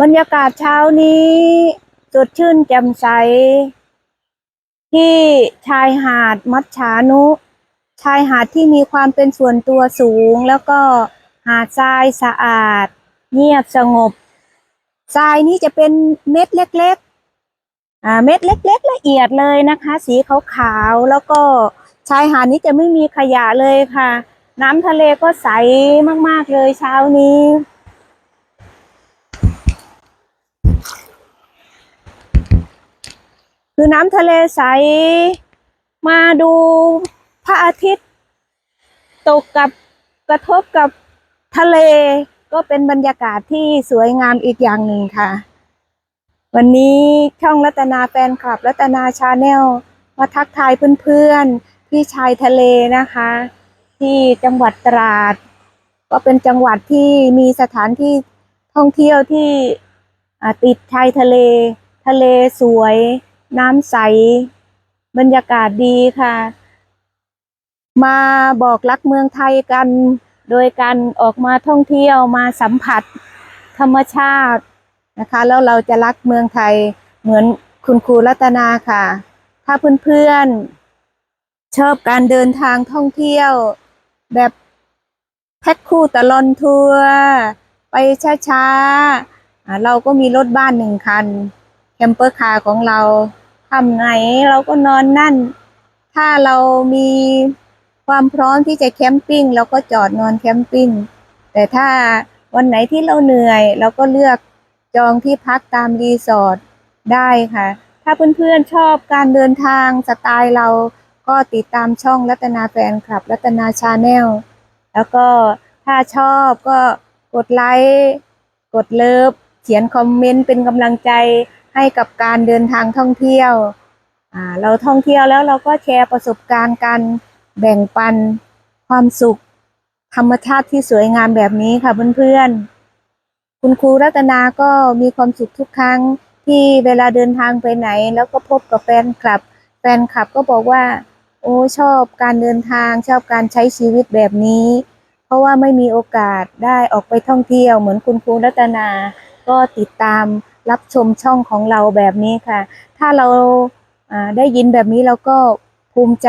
บรรยากาศเช้านี้สดชื่นแจ่มใส ที่ชายหาดมัดฉานุ ชายหาดที่มีความเป็นส่วนตัวสูง แล้วก็หาดทรายสะอาด เงียบสงบทรายนี้จะเป็นเม็ดเล็กๆอ่าเม็ดเล็ก ๆ ละเอียดเลยนะคะ สีขาวๆแล้วก็ชายหาดนี้จะไม่มีขยะเลยค่ะ น้ำทะเลก็ใสมากๆเลยเช้านี้ คือน้ำทะเลใส มาดูพระอาทิตย์ ตกกับกระทบกับทะเล ก็เป็นบรรยากาศที่สวยงามอีกอย่างหนึ่งค่ะ วันนี้ช่องรัตนาแฟนคลับ รัตนาชาแนลมาทักทายเพื่อนๆที่ชายทะเลนะคะ ที่จังหวัดตราด ก็เป็นจังหวัดที่มีสถานที่ท่องเที่ยวที่ติดชายทะเล ทะเลสวย น้ำใส บรรยากาศดีค่ะ มาบอกรักเมืองไทยกัน โดยการออกมาท่องเที่ยวมาสัมผัสธรรมชาตินะคะ แล้วเราจะรักเมืองไทยเหมือนคุณครูรัตนาค่ะ ถ้าเพื่อนๆ ชอบการเดินทางท่องเที่ยว แบบแพ็คคู่ตลอนทัวร์ไปช้าๆเราก็มีรถบ้านหนึ่งคัน แคมเปอร์คาร์ของเรา ทำไหนเราก็นอนนั่น ถ้าเรามีความพร้อมที่จะแคมปิ้งเราก็จอดนอนแคมปิ้ง แต่ถ้าวันไหนที่เราเหนื่อย เราก็เลือกจองที่พักตามรีสอร์ทได้ค่ะ ถ้าเพื่อนๆชอบการเดินทางสไตล์เราก็ติดตามช่องรัตนาแฟนคลับ รัตนาชาแนลแล้วก็ถ้าชอบก็กดไลค์ กดเลิฟ เขียนคอมเมนต์เป็นกำลังใจ ให้กับการเดินทางท่องเที่ยว เราท่องเที่ยวแล้วเราก็แชร์ประสบการณ์กันแบ่งปันความสุข ธรรมชาติที่สวยงามแบบนี้ค่ะเพื่อนๆ คุณครูรัตนาก็มีความสุขทุกครั้งที่เวลาเดินทางไปไหน แล้วก็พบกับแฟนคลับ แฟนคลับก็บอกว่า โอ้ชอบการเดินทางชอบการใช้ชีวิตแบบนี้ เพราะว่าไม่มีโอกาสได้ออกไปท่องเที่ยวเหมือนคุณครูรัตนา ก็ติดตาม รับชมช่องของเราแบบนี้ค่ะ ถ้าเราได้ยินแบบนี้เราก็ภูมิใจ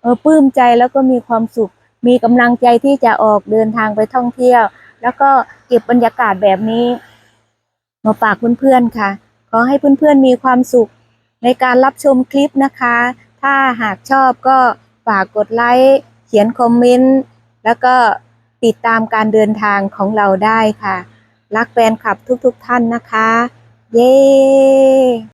เออปลื้มใจแล้วก็มีความสุข มีกำลังใจที่จะออกเดินทางไปท่องเที่ยว แล้วก็เก็บบรรยากาศแบบนี้ มาฝากเพื่อนๆค่ะ ขอให้เพื่อนๆมีความสุขในการรับชมคลิปนะคะ ถ้าหากชอบก็ฝากกดไลค์เขียนคอมเมนต์แล้วก็ติดตามการเดินทางของเราได้ค่ะ รักแฟนคลับทุกๆท่านนะคะ เย้